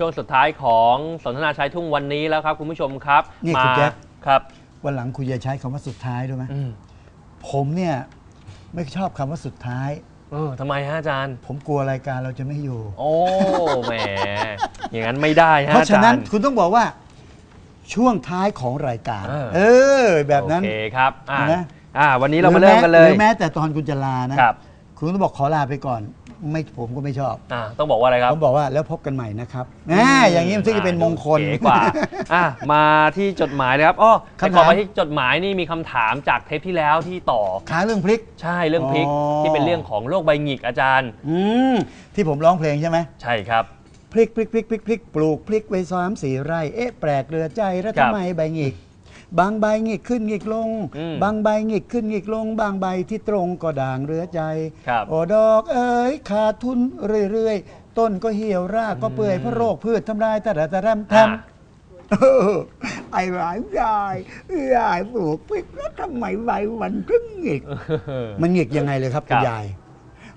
ช่วงสุดท้ายของสนทนาชายทุ่งวันนี้แล้วครับ คุณผู้ชมครับนี่มาคุณแจ็ค ครับ วันหลังคุณจะใช้คำว่าสุดท้ายด้วยไหมอืมผมเนี่ยไม่ชอบคำว่าสุดท้าย เออทำไมฮะอาจารย์ ผมกลัวรายการเราจะไม่อยู่ โอ้ แหม อย่างนั้นไม่ได้ฮะเพราะฉะนั้นอจย์ คุณต้องบอกว่าช่วงท้ายของรายการ เออ เออ แบบนั้น โอเคครับอ่าเห็นไหมอ่า วันนี้เรามาเริ่มกันเลหย รือแม้แต่ตอนคุณจะลานะครับ คุณต้องบอกขอลาไปก่อน ไม่ผมก็ไม่ชอบ อ่าต้องบอกว่าอะไรครับผมบอกว่าแล้วพบกันใหม่นะครับแหมอย่างนี้มันถึงจะเป็นมงคล เก๋กว่าอะมาที่จดหมายนะครับอ้อคำถาม แต่ก่อนมาที่จดหมายนี่มีคำถามจากเทปที่แล้วที่ต่อค้างเรื่องพริก ใช่เรื่องพริกอ๋อ ที่เป็นเรื่องของโรคใบหงิกอาจารย์ อืมที่ผมร้องเพลงใช่ไหมใช่ครับพริกพริกพริกพริกพริกปลูกพริกไว้ซ้อมสี่ไร่เอ๊ะแปลกเรือใจแล้วครับ ทำไมใบหงิก บางใบหงิกขึ้นหงิกลง อืมบางใบหงิกขึ้นหงิกลง บางใบที่ตรงก็ด่างเรือใจครับโอดอกเอ๋ยขาดทุนเรื่อยๆ ต้นก็เหี่ยวรากก็เปื่อยเพราะโรคพืชทำลายตะระตะแรมแทมอะเออไอ้หลายยายยายปลูกพริกแล้วทำไมใบมันถึงหงิก มันหงิกยังไงเลยครับคคุรัณบ ยาย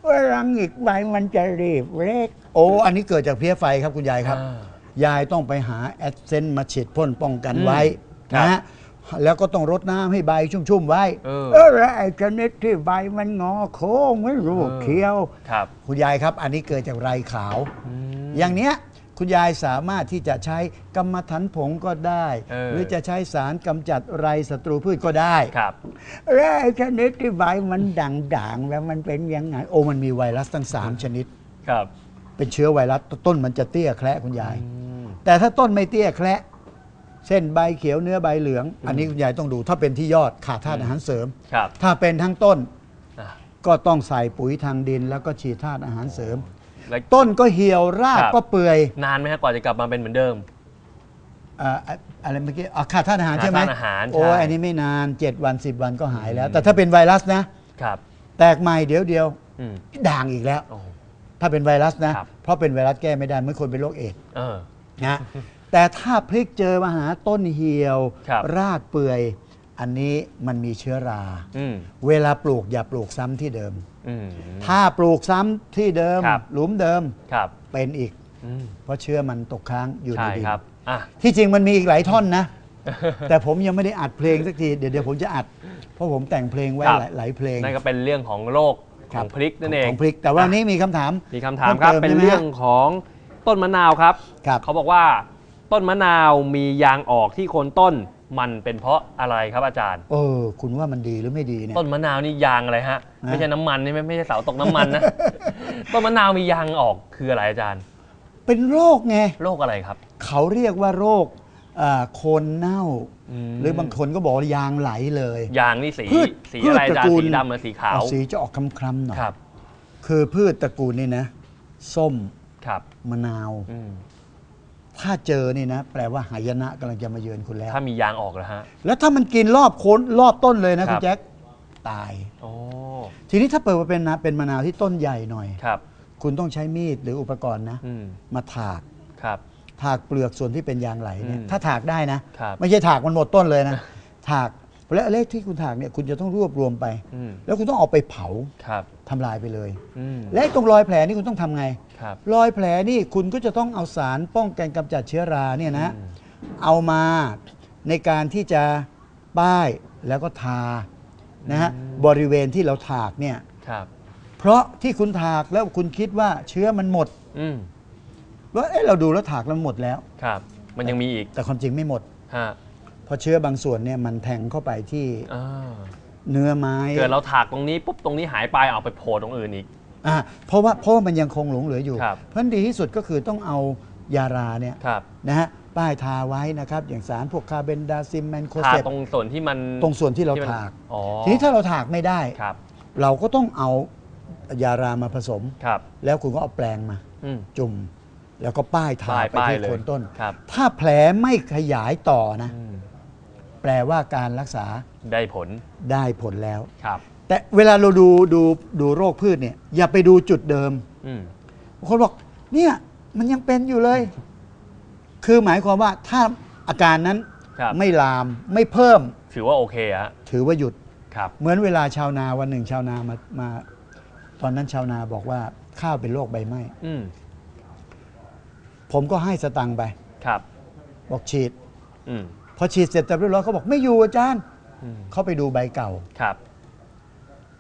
เวลาหงิกใบมันจะรีบเล็ก โอ้อันนี้เกิดจากเพลี้ยไฟครับคุณยายครับ อ่ายายต้องไปหาแอดเซนต์มาฉีดพ่นป้องกันอืมไว้ครับ นะฮะ แล้วก็ต้องรดน้ำให้ใบชุ่มๆไว้ เออ เออแล้วไอ้ชนิดที่ใบมันงอโค้งไม่รูปเขียว ครับคุณยายครับ อันนี้เกิดจากไรขาว อืม อย่างเนี้ยคุณยายสามารถที่จะใช้กรรมฐานผงก็ได้ เออ หรือจะใช้สารกำจัดไรศัตรูพืชก็ได้ ครับ แล้วไอ้ชนิดที่ใบมันด่างๆ แล้วมันเป็นยังไง โอ้มันมีไวรัสทั้ง3ชนิด ครับเป็นเชื้อไวรัสต้นมันจะเตี้ยแคระคุณยาย อืมแต่ถ้าต้นไม่เตี้ยแคระ เส้นใบเขียวเนื้อใบเหลือง อันนี้คุณยายต้องดู ถ้าเป็นที่ยอดขาดธาตุอาหารเสริม ครับถ้าเป็นทั้งต้นอะก็ต้องใส่ปุ๋ยทางดิน แล้วก็ฉีดธาตุอาหารเสริม แล้ว ต้นก็เหี่ยวรากครับ ก็เปื่อยนานไหมฮะกว่าจะกลับมาเป็นเหมือนเดิม อ่าอะอะไรเมื่อกี้อะขาดธาตุอาหารใช่ไหมขาดธาตุอาหารโอ้ยใช่อันนี้ไม่นาน 7 วัน 10 วันก็หายแล้ว แต่ถ้าเป็นไวรัสนะ ครับ แตกใหม่เดี๋ยวเดียวอืมด่างอีกแล้ว โอ้ ถ้าเป็นไวรัสนะ ครับ เพราะเป็นไวรัสแก้ไม่ได้เมื่อคนเป็นโรคเอดส์เออ นะ แต่ถ้าพลิกเจอมาหาต้นเหี่ยว ครับ รากเปื่อย อันนี้มันมีเชื้อรา อืมเวลาปลูกอย่าปลูกซ้ำที่เดิม อืม ถ้าปลูกซ้ำที่เดิม ครับ หลุมเดิมครับเป็นอีก อืมเพราะเชื้อมันตกค้างอยู่ในใช่ดินครับอะ ที่จริงมันมีอีกหลายท่อนนะ แต่ผมยังไม่ได้อัดเพลงสักทีเดี๋ยวเดี๋ยวผมจะอัด เพราะผมแต่งเพลงไว้ครับ หลายหลายเพลงนั่นก็เป็นเรื่องของโรคขครัอบงพริกนั่นเองของพริก แต่ว่านี้มีคำถามมีคำถามครับ พิ่เป็นติมเรื่องใช่ไหมฮะของต้นมะนาวครับ ครับ เขาบอกว่า ต้นมะนาวมียางออกที่โคนต้น มันเป็นเพราะอะไรครับอาจารย์ เออ คุณว่ามันดีหรือไม่ดีเนี่ย ต้นมะนาวนี่ยางอะไรฮะนะไม่ใช่น้ำมันนี่ไม่ไม่ใช่เสาตกน้ำมันนะ ต้นมะนาวมียางออกคืออะไรอาจารย์ เป็นโรคไง โรคอะไรครับ เขาเรียกว่าโรคอ่าโคนเน่ามหรือบางคนก็บอกว่ายางไหลเลย ยางนี่สีพืชสีพืชอะไรอาจารตระกูย์ลสีดำหรือสีขาวเอาสีจะออกคล้ำๆหน่อย ครับคือพืชตระกูลนี่นะ ส้มครับมะนาว อืม ถ้าเจอนี่นะ แปลว่าหายนะกำลังจะมาเยือนคุณแล้ว ถ้ามียางออกแล้วฮะ แล้วถ้ามันกินรอบโคนรอบต้นเลยนะครัคุบณแจ็คตาย โอ้ทีนี้ถ้าเปิดว่าเป็นนะเป็นมะนาวที่ต้นใหญ่หน่อย ครับ คุณต้องใช้มีดหรืออุปกรณ์นะ อืมมาถาก ครับ ถากเปลือกส่วนที่เป็นยางไหลเนี่ยอืมถ้าถากได้นะ ครับไม่ใช่ถากมันหมดต้นเลยนะ ถากแล้วเลขที่คุณถากเนี่ยคุณจะต้องรวบรวมไป อืม แล้วคุณต้องเอาไปเผาครับ ทำลายไปเลย อืมและตรงรอยแผลนี่คุณต้องทำไง ครับรอยแผลนี่คุณก็จะต้องเอาสารป้องกันกำจัดเชื้อราเนี่ยนะอืมเอามาในการที่จะป้ายแล้วก็ทานะฮะบริเวณที่เราถากเนี่ยครับ เพราะที่คุณถากแล้วคุณคิดว่าเชื้อมันหมดอืมว่าเอ๊ะเราดูแล้วถากแล้วหมดแล้ว ครับ มันยังมีอีกแต่ความจริงไม่หมด ฮะเพราะเชื้อบางส่วนเนี่ยมันแทงเข้าไปที่อ่าเนื้อไม้ เกิดเราถากตรงนี้ปุ๊บตรงนี้หายไปเอาไปโผล่ตรงอื่นอีก อ่าเพราะว่าเพราะว่ามันยังคงหลงเหลืออยู่ ครับเพราะฉะนั้นดีที่สุดก็คือต้องเอายาราเนี่ยครับ นะฮะป้ายทาไว้นะครับ อย่างสารพวกคาร์เบนดาซิมแมนโคทาเซปตรงส่วนที่มันตรงส่วนที่เราที่มันถาก อ๋อทีนี้ถ้าเราถากไม่ได้ ครับเราก็ต้องเอายารามาผสม ครับ แล้วคุณก็เอาแปรงมา อืม จุ่ม แล้วก็ป้ายทาป้ายไปป้ายที่เลยโคนต้น ครับ ถ้าแผลไม่ขยายต่อนะ อืมแปลว่าการรักษาได้ผลได้ผลแล้ว ครับ แต่เวลาเราดูดูดูโรคพืชเนี่ยอย่าไปดูจุดเดิมอืมบางคนบอกเนี่ยมันยังเป็นอยู่เลย คือหมายความว่าถ้าอาการนั้นครับไม่ลามไม่เพิ่ม ถือว่าโอเคฮะถือว่าหยุด ครับ เหมือนเวลาชาวนาวันหนึ่งชาวนามามา ตอนนั้นชาวนาบอกว่าข้าวเป็นโรคใบไหม้อืมผมก็ให้สตังค์ไป ครับ บอกฉีด อืมพอฉีดเสร็จแต่เรียบร้อยเขาบอกไม่อยู่อาจารย์อืมเขาไปดูใบเก่า ครับ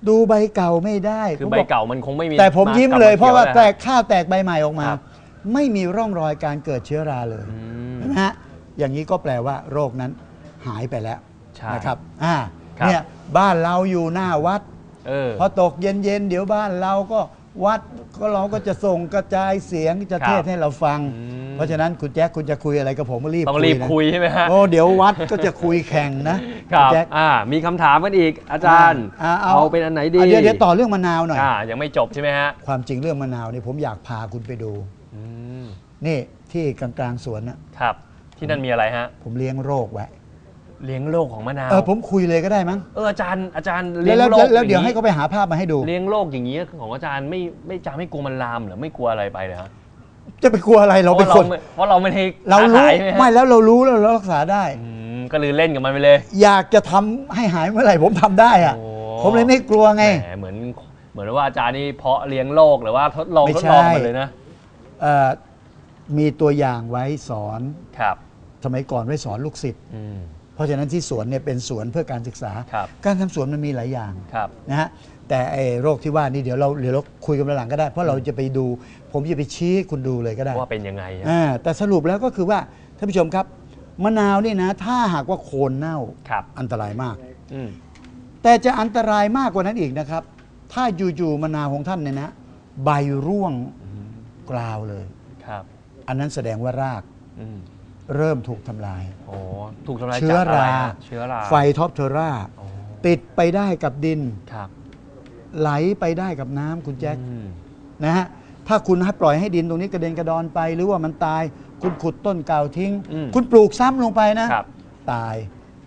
ดูใบเก่าไม่ได้คือผมใบบกเก่ามันคงไม่มีแต่ผมยิ้มเลยกบเพราะว่าขีแตยกข้าวแตกใบใหม่ออกมาครับไม่มีร่องรอยการเกิดเชื้อราเลยอืมเห็นไหมฮะอย่างนี้ก็แปลว่าโรคนั้นหายไปแล้วใช่นะครับอ่าครับเนี่ยบ้านเราอยู่หน้าวัดเออพอตกเย็นๆเดี๋ยวบ้านเราก็ วัดก็เราก็จะส่งกระจายเสียงจะครับเทศให้เราฟังอืมเพราะฉะนั้นคุณแจ็คคุณจะคุยอะไรกับผมก็รีบต้องรีบนะคุยใช่ไหมฮะโอ้เดี๋ยววัดก็จะคุยแข่งนะครัณบแจ็คอ่ามีคำถามกันอีกอาจารย์อ่าเอาเอาเป็นอันไหนดีอะเดี๋ยวเดี๋ยวต่อเรื่องมะนาวหน่อยอ่ายังไม่จบใช่ไหมฮะความจริงเรื่องมะนาวเนี่ยผมอยากพาคุณไปดูอืมนี่ที่กลางๆสวนน่ะครับ ที่นั่นมีอะไรฮะ ผมเลี้ยงโรคไว้ เลี้ยงโลกของมะนาว เออผมคุยเลยก็ได้มั้งเอออาจารย์อาจารย์แล้เลี้วยงแล้วโลแล้วกแล้วเดี๋ยวอางให้นี้เขาไปหาภาพมาให้ดู เลี้ยงโลกอย่างนี้ของอาจารย์ไม่ไม่จะไม่กลัวมันลามเหรือไม่กลัวอะไรไปเลยฮะจะไปกลัวอะไรเราเป็นคนเพราะเราไม่ได้เราค้รู้ขยใช่ไหมฮะไม่แล้วเรารู้แล้วเรารักษาได้ อืมก็เลยเล่นกับมันไปเลย อยากจะทำให้หายเมื่อไหร่ผมทำได้อะโอ้ ผมเลยไม่กลัวไง แหมเหมือนเหมือนว่าอาจารย์นี่เพาะเลี้ยงโลกหรือว่าทดลองไม่ทดใช่ ลองมันเลยนะเอ่อมีตัวอย่างไว้สอนครับ สมัยก่อนไว้สอนลูกศิษย์อืม เพราะฉะนั้นที่สวนเนี่ยเป็นสวนเพื่อการศึกษา ครับการทำสวนมันมีหลายอย่างครับนะฮะแต่ไอ้โรคที่ว่านี่เดี๋ยวเราเดี๋ยวเราคุยกันหลังก็ได้ เพราะเราจะไปดู ผมจะไปชี้ให้คุณดูเลยก็ได้ ว่าเป็นยังไงอะอ่าแต่สรุปแล้วก็คือว่าท่านผู้ชมครับมะนาวนี่นะ ถ้าหากว่าโคนเน่าครับอันตรายมาก อืมแต่จะอันตรายมากกว่านั้นอีกนะครับ ถ้าอยู่ๆมะนาวของท่านเนี่ยนะ ใบร่วงกราวเลย ครับ อันนั้นแสดงว่าราก อืม เริ่มถูกทำลาย โอ้ถูกทำลายเชื้อจากอะไรราฮะเชื้อราไฟท็อปเทอร่าโอ้ติดไปได้กับดิน ครับไหลไปได้กับน้ำคุณแจ็ค อืม นะฮะถ้าคุณให้ปล่อยให้ดินตรงนี้กระเด็นกระดอนไป หรือว่ามันตาย คุณขุดต้นเก่าทิ้ง อืมคุณปลูกซ้ำลงไปนะครับ ตาย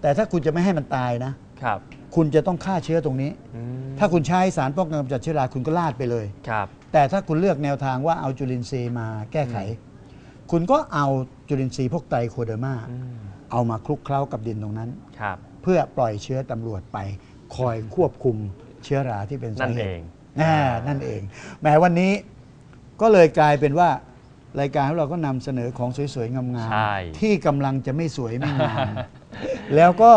แต่ถ้าคุณจะไม่ให้มันตายนะ ครับคุณจะต้องฆ่าเชื้อตรงนี้ อืมถ้าคุณใช้สารป้องกันกำจัดเชื้อราคุณก็ลาดไปเลย ครับ แต่ถ้าคุณเลือกแนวทางว่าเอาจุลินทรีย์มาแก้ไข คุณก็เอา จุลินทรีย์พวกไตรโคเดอร์มาอืมเอามาคลุกเคล้ากับดินตรงนั้นครับเพื่อปล่อยเชื้อตำรวจไป คอยควบคุมเชื้อราที่เป็นสานั่นเหเอตุงอ่านั่นเองแหมวันนี้ก็เลยกลายเป็นว่ารายการของเราก็นำเสนอของสวยๆงามใช่ๆที่กำลังจะไม่สวยไม่งามแล้วก็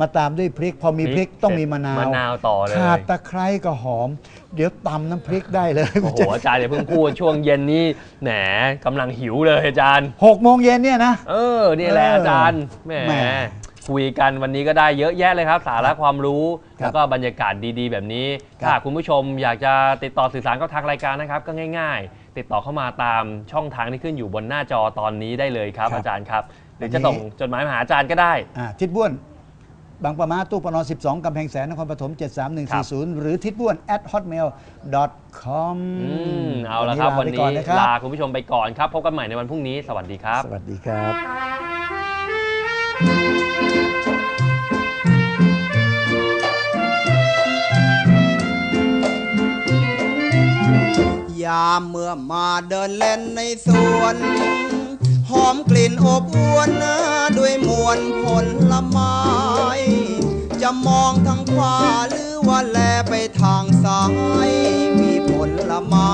มาตามด้วยพริก พอมีพริกต้องมีมะนาวมะนาวต่อเลยขาดตะไคร้ก็หอม เดี๋ยวตำน้ำพริกได้เลยโอ้โหอาจารย์อย่าเพิ่งพูดช่วงเย็นนี้แหนกำลังหิวเลยอาจารย์หกโมงเย็นเนี่ยนะเออนี่แหละเอออาจารย์แหมแหมคุยกันวันนี้ก็ได้เยอะแยะเลยครับ สาระความรู้ครับแล้วก็บรรยากาศดีๆ แบบนี้ครับถ้าคุณผู้ชมอยากจะติดต่อสื่อสารกับทางรายการนะครับ ก็ง่าย ๆ ติดต่อเข้ามาตามช่องทางที่ขึ้นอยู่บนหน้าจอตอนนี้ได้เลยครับครับอาจารย์ครับ หรือวันนี้จะส่งจดหมายมาหาอาจารย์ก็ได้อ่าทิดบ้วน บางประมาตู้ปน12 กำแพงแสนนครปฐม 73140 หรือทิดบ้วน at hotmail com อืมเอาละครับ วันไปนี้ก่อนนะครับลาคุณผู้ชมไปก่อนครับ พบกันใหม่ในวันพรุ่งนี้ สวัสดีครับ สวัสดีครับยามเมื่อมาเดินเล่นในสวน หอมกลิ่นอบอวนด้วยมวลผลไม้จะ มองทางขวาหรือว่าแลไปทางซ้าย มีผลไม้